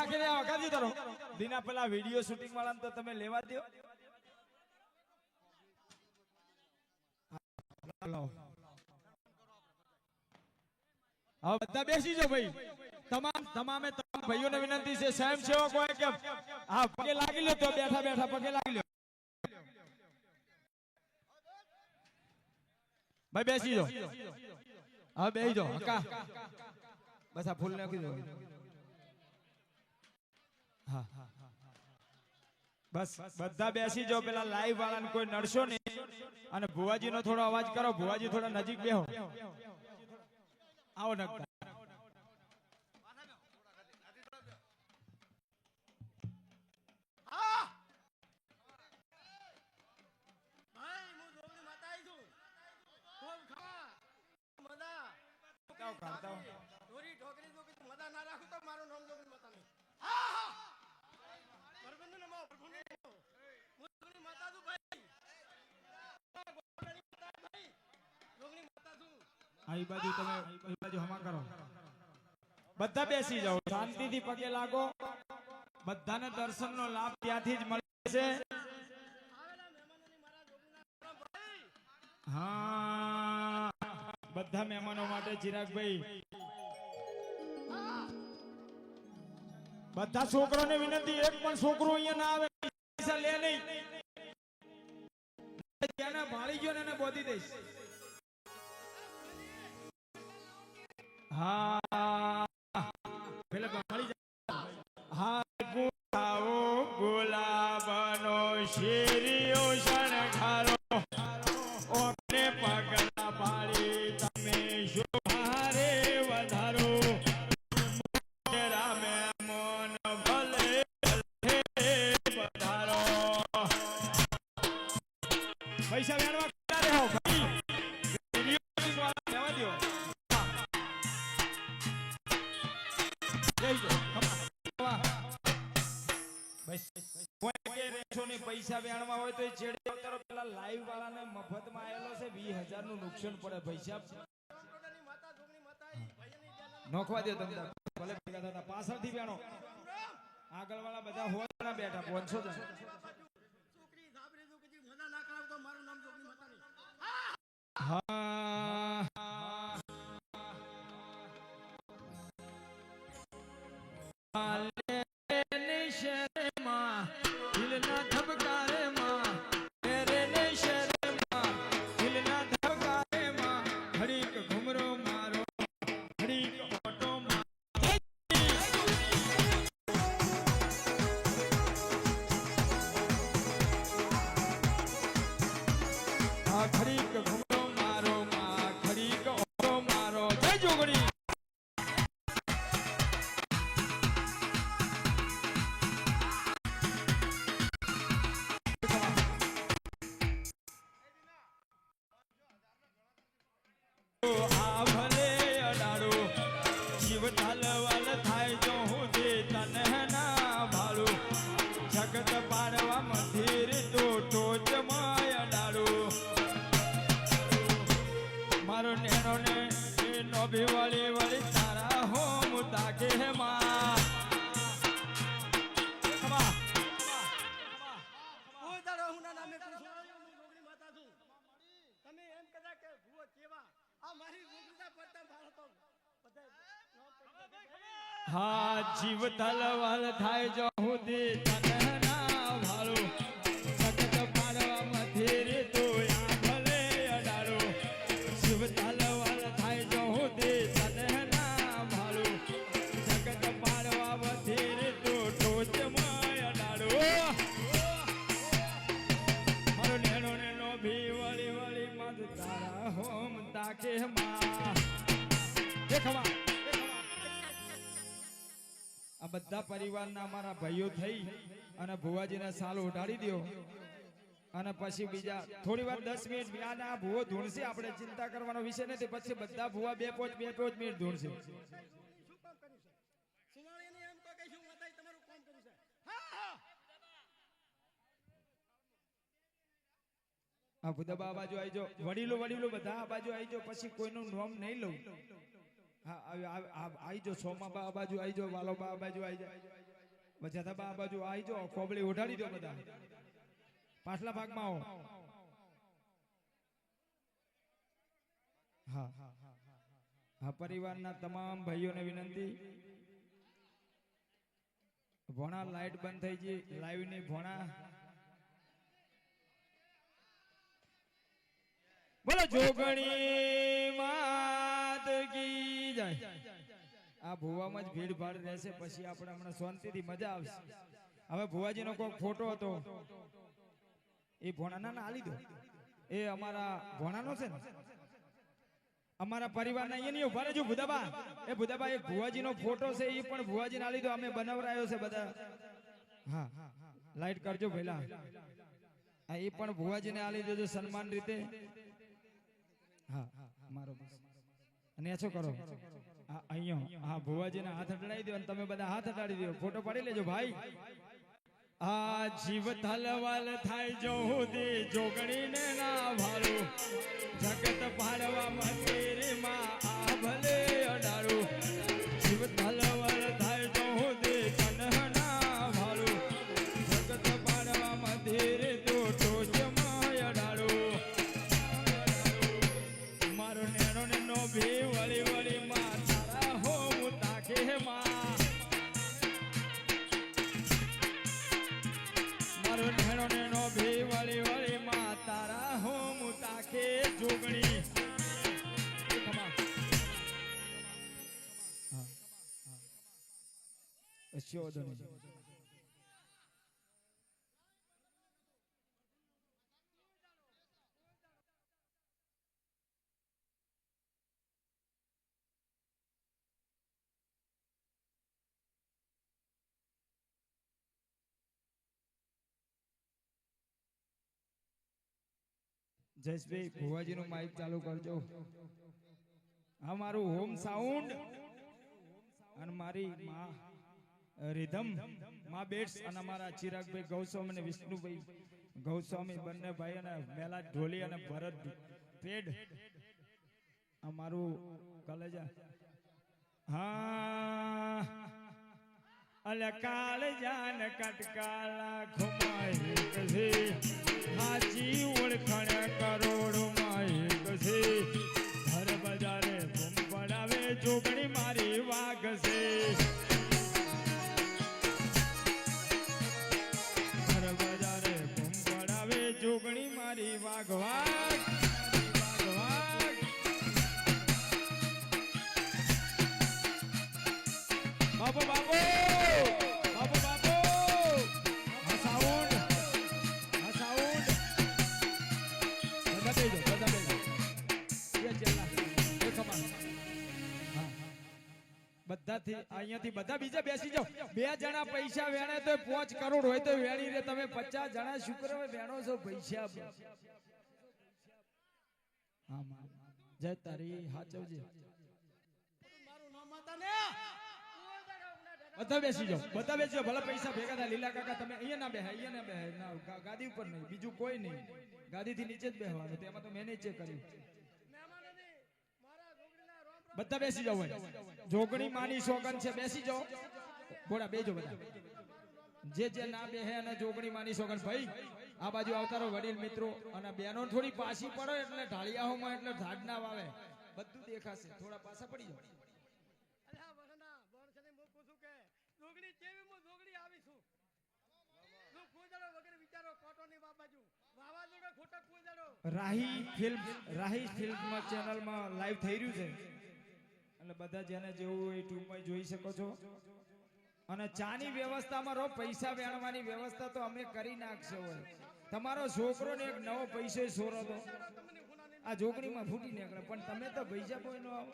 રાખીને વખત તારો. દીના પેલા વીડિયો શૂટિંગ વાળા તો તમે લેવા દો બેસી જાઓ ભાઈ. તમામ, તમામે તમામ ભાઈઓને વિનંતી છે સ્વયંસેવક હોય કે હા પગે લાગી લો તો બેઠા બેઠા પગે લાગી લો ભાઈ બેસી જાઓ. હા બેસી જાઓ. બસ આ ફૂલ નાખી દો. બસ બધા બેસી જાઓ પેલા લાઈવ વાળાને કોઈ નડશો નહીં. અને ભુવાજી નો થોડો અવાજ કરો ભુવાજી થોડા નજીક બેહો. આવો નકતા. દોરી ઢોકરી જો મજા ના રાખું તો મારું નામ જોગણી મતા નહીં હા હા પરબંધ નમો પ્રભુને નમો હું જોગણી માતા છું ભાઈ ગોળાની માતા ભાઈ જોગણી માતા છું આ બાજુ તમે ઈ બાજુ હમા કરો. બધા બેસી જાઓ. શાંતિથી પગે લાગો. બધાને દર્શનનો લાભ ત્યાંથી જ મળે છે. હા. બધા મહેમાનો માટે ચિરાગભાઈ. બધા છોકરાને વિનંતી, એક પણ છોકરો અહીંયા ના આવે, પૈસા લે નહીં. જેને ભાળી ગયો ને એને બોધી દઈશ. હા પેલા ભાળી જાય હા છે 20000 નું નુકસાન પડે ભાઈ નોખવા દે તમને. ભલે ભેગા થતા પાછળથી બેનો આગળ વાળા બધા હોય બેઠા 500 જણ. છોકરી ઝાબરી જો હા. જીવ તલવાલ થાય જો હું દે પરિવારના અમારા ભાઈઓ થઈ અને ભુવાજીને સાલ ઉડાડી દો અને પછી બીજા થોડી વાર દસ મિનિટ યાદ આ ભૂવો ધૂણશે આપણે ચિંતા કરવાનો વિષય નથી. પછી બધા ભૂવા બે પોચ બે પોચ મિનિટ ધૂણશે. આ આ બાજુ આવી જાઓ વડીલો વડીલો બધા આ બાજુ આવી જાઓ પછી કોઈનું નોમ નહીં લઉં. આવી- સોમા બા બાજુ આવી વાલો બા બાજુ આવી જાય. બધા બા બાજુ આવી ખોબળી ઉઠાડી દો બધા. પાછલા ભાગમાં આવો. હા. હા, પરિવારના તમામ ભાઈઓને વિનંતી. ભોણા, લાઈટ બંધ થઈ ગઈ. લાઈવની ભોણા. બોલો, જોગણી. આ ભુવામાં જ ભીડભાડ રહેશે, પછી આપણે હમણાં શાંતિથી મજા આવશે. હવે ભુવાજીનો કોઈક ફોટો હતો. એ ભોણાના ના લીધો એ અમારા ભોણાનો છે ને? અમારા પરિવારના એ નહીં ઊભા રહેજો, ભુદાબા. એ ભુદાબા, એક ભુવાજીનો ફોટો છે એ પણ ભુવાજીને ના લીધો અમે બનાવરાયો છે બધા. હા, લાઈટ કરજો પહેલા હા, એ પણ ભુવાજીને આલી દેજો સન્માન રીતે. હા, મારો અને એ શું કરો? આ અહીંયા હા, ભુવાજીને હાથ અડાડી દો અને તમે બધા હાથ અડાડી દો. ફોટો પાડી લેજો, ભાઈ. આ જીવ થલવાલ થાય જો હુદી જોગણીને ના ભારું જગત પાડવા માં આ ભલે અડાડું. જીવ તલવાલ જયેશભાઈ ભુવાજીનું માઇક ચાલુ કરજો. આ મારું હોમ સાઉન્ડ અને મારી માં રિધમમાં બેટ્સ અને અમારા ચિરાગભાઈ ગૌસ્વામી અને વિષ્ણુભાઈ ગૌસ્વામી બંને ભાઈ અને મેલા ઢોલી અને ભરત પેડ અમારું કલેજા. હા, અલે કાલ જાન કટકાલા કસે હાજી ઓળખણ અહીંયાથી બધા બીજા બેસી જાઓ. બે જણા પૈસા વેણે તો પાંચ કરોડ હોય તો વેણી રે તમે પચાસ જણા શુક્ર વેણો છો પૈસા હા જય તારી હાચવજે બધા બેસી જાઓ. બધા બેસી જાઓ. ભલે પૈસા ભેગા થાય. લીલા કાકા, તમે અહીંયા ના બેહે, અહીંયા ના બેહે. ના ગાદી ઉપર નહીં. બીજું કોઈ નહીં. ગાદીથી નીચે જ બેહવાનું. તેમાં તો મેં કર્યું મહેમાન નથી મારા છોકરીના રોમ રોમ બધા બેસી જાઓ જોગણી માની સોગન છે બેસી જાઓ. ઘોડા બેજો બધા. જે જે ના બેહે અને જોગણી માની સોગન ભાઈ આ બાજુ આવતારો વડીલ મિત્રો અને બેનો થોડી પાછી પડો એટલે ઢાળિયાઓમાં એટલે ઢાડ ના વાવે. બધું દેખાશે. થોડા પાછા પડી જાઓ. જોગણી કેવી હું જોગણી આવી છું? રાહી ફિલ્મ રાહી ફિલ્મ ચેનલમાં લાઈવ થઈ રહ્યું છે. એટલે બધા જેને જેવું હોય ટ્યુબમાં જોઈ શકો છો. અને ચાની વ્યવસ્થામાં રહો, પૈસા વેણવાની વ્યવસ્થા તો અમે કરી નાખશે હોય. તમારો છોકરો ને એક નવો પૈસો સોરો તો આ જોગણીમાં ફૂટી નીકળે, પણ તમે તો પૈસા કોઈ નો આવો.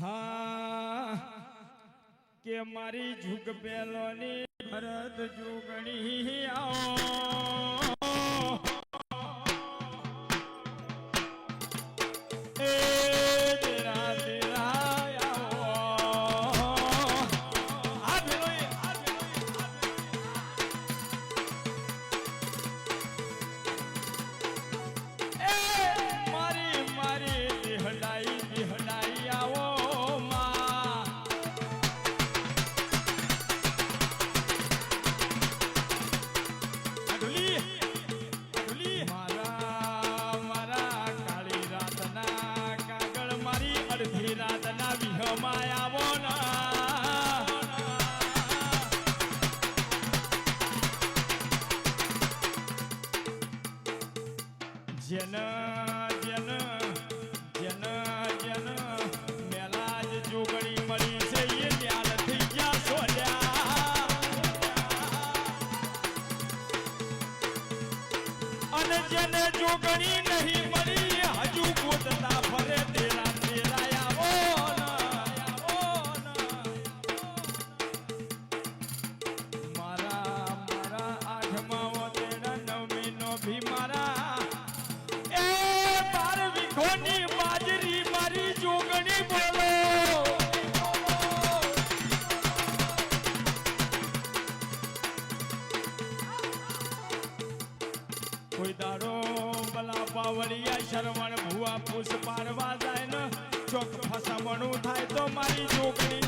હા, કે મારી તો પેલો ની ભરત તો કદી No. તો મારી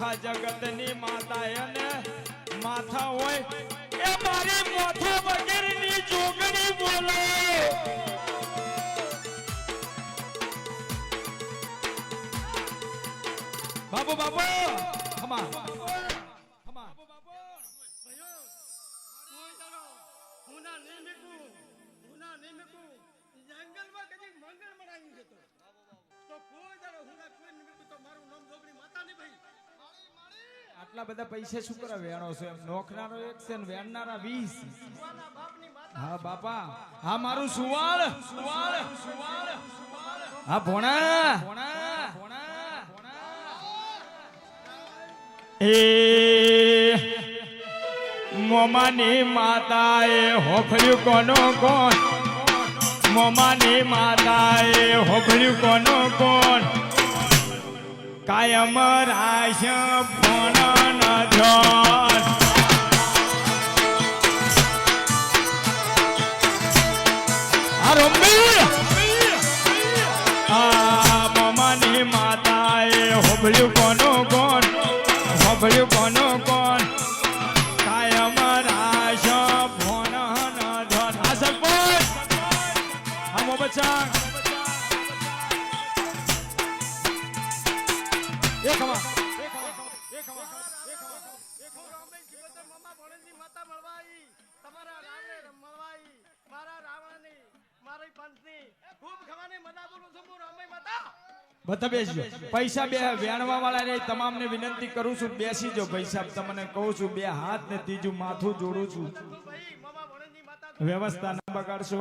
આખા જગતની માતા એને માથા હોય એ મારી મોથે વગેરેની જોગણી બોલે. બાબુ બાબુ હમા પૈસા શું કરે? વેણો છો નોખનારો એક છે વેણનારા વીસ. હા, બાપા. હા, મારું સુવાળ. સુવાળ સુવાળ હા, ભોણા. ભોણા ભોણા એ મોમાની માતાએ હોફળ્યું કોનો કોણ? મોમાની માતાએ હોફળ્યું કોનો કોણ? કાયમ રાશ ફોન ન ધ્યાન બધા બેસજો પૈસા બે વેણવા વાળા ને તમામને વિનંતી કરું છું બેસી જો પૈસા. તમને કહું છું બે હાથ ને ત્રીજું માથું જોડું છું. ભાઈ વ્યવસ્થા ના બગાડશો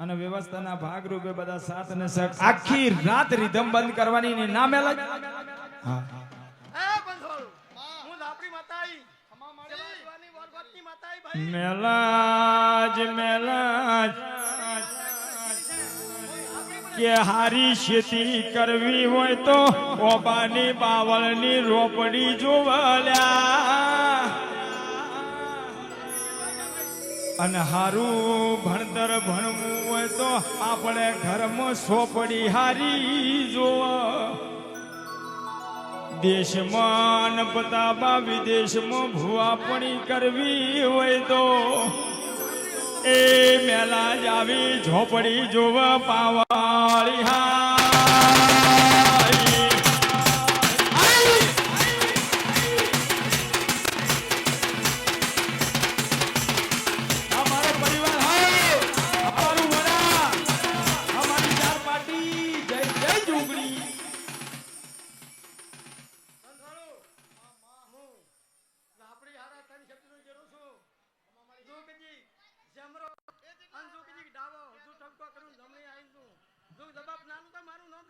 અને વ્યવસ્થાના ભાગ રૂપે બધા સાથ ને સહકાર. આખી રાત રિધમ બંધ કરવાની ને ના મેલા હા. મેલાજ બંધોળ કે હારી ખેતી કરવી હોય તો ઓબાની બાવળની રોપડી જોવલ્યા. અને હારું ભણતર ભણવું હોય તો આપણે ઘરમાં સોપડી હારી જોવા. દેશમાં પતાબા વિદેશમાં ભુવાપણી કરવી હોય તો એ મેલા જ આવી ઝોપડી જોવા પાવાળી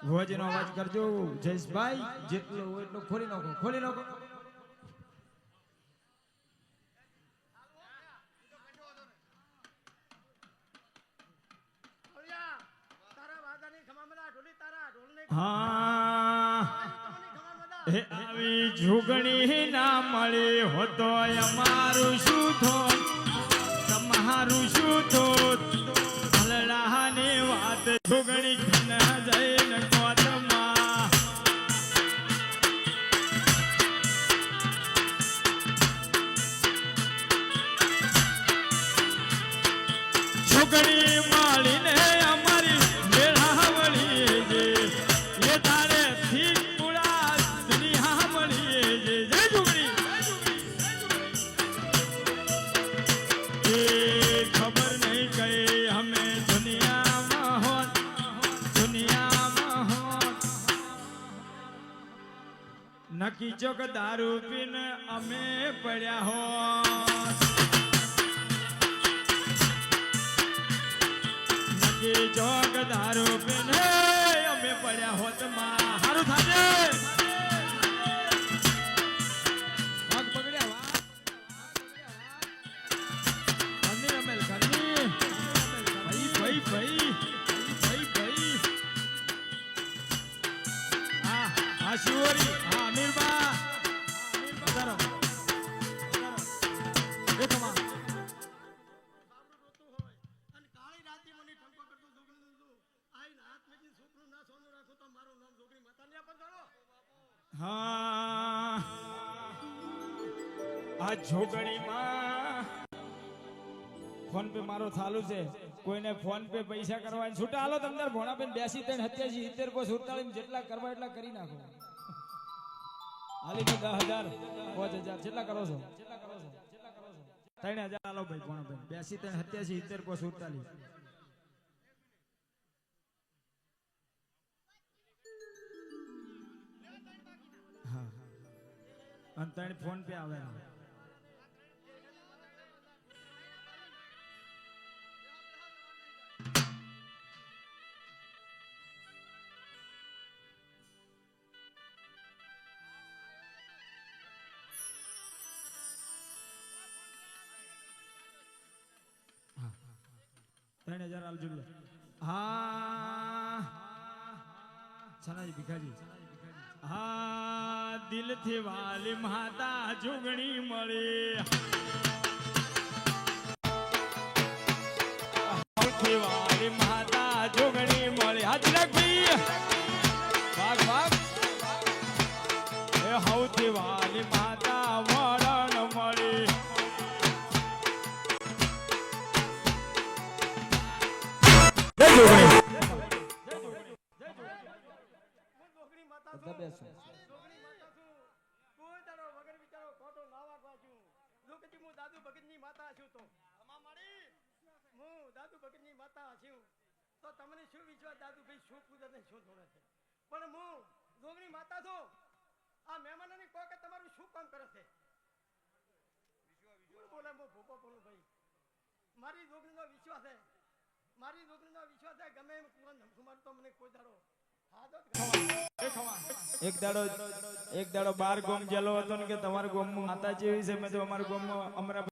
ભુવાજીનો અવાજ કરજો. જયેશભાઈ જેટલો હોય એટલો ખોલી નાખો ખોલી નાખો. આવી જુગણી ના મળી હોતો અમારું શું થો તમારું શું થોત હલડાની વાત જુગણી નક્કી ચોક દારૂ પીને અમે પડ્યા હો નક્કી દારૂ પીને અમે પડ્યા હોતમાં. હારું થાજે શિવરી હા વાઘ છે. કોઈને ફોન પે પૈસા કરવા છૂટા હાલો તમને ભોણા બેન બેસી ત્રણ સત્યાસી સિત્તેર કો સુડતાલીસ જેટલા કરવા એટલા કરી નાખો. હાલી દસ હજાર, પાંચ હજાર, જેટલા કરો છો. ત્રણ હજાર હાલો ભાઈ ભોણા બેન બેસી ત્રણ સત્યાસી સિત્તેર કો સુડતાલીસ અને ત્રણ ફોન પે આવે. ત્રણ જરા હાલ જોડે. હા. છનાજી ભીખાજી. હા, દિલથી વાલી માતા જુગણી મળી. દિલથી વાલી માતા જુગણી મળી. હાજી રાખ. ભાઈ ભાગ ભાગ. એ વાલી માતા કદી હું દાદુ ભગતની માતા છું માતા છું. તો તમને શું વિશ્વાસ? છે? પણ હું જોગણી માતા છું. આ મહેમાનોની કહો કે તમારું શું કામ કરે છે? બોલે હું બોલું ભાઈ. મારી જોગણીનો વિશ્વાસ છે. મારી જોગણીનો વિશ્વાસ છે. ગમે એમ તું ધમકું મારું તો મને કોઈ દાડો એક દાડો એક દાડો બાર ગોમ ગયેલો હતો ને કે તમારા ગોમ માતા જેવી છે, મેં તો અમારા ગોમ અમારા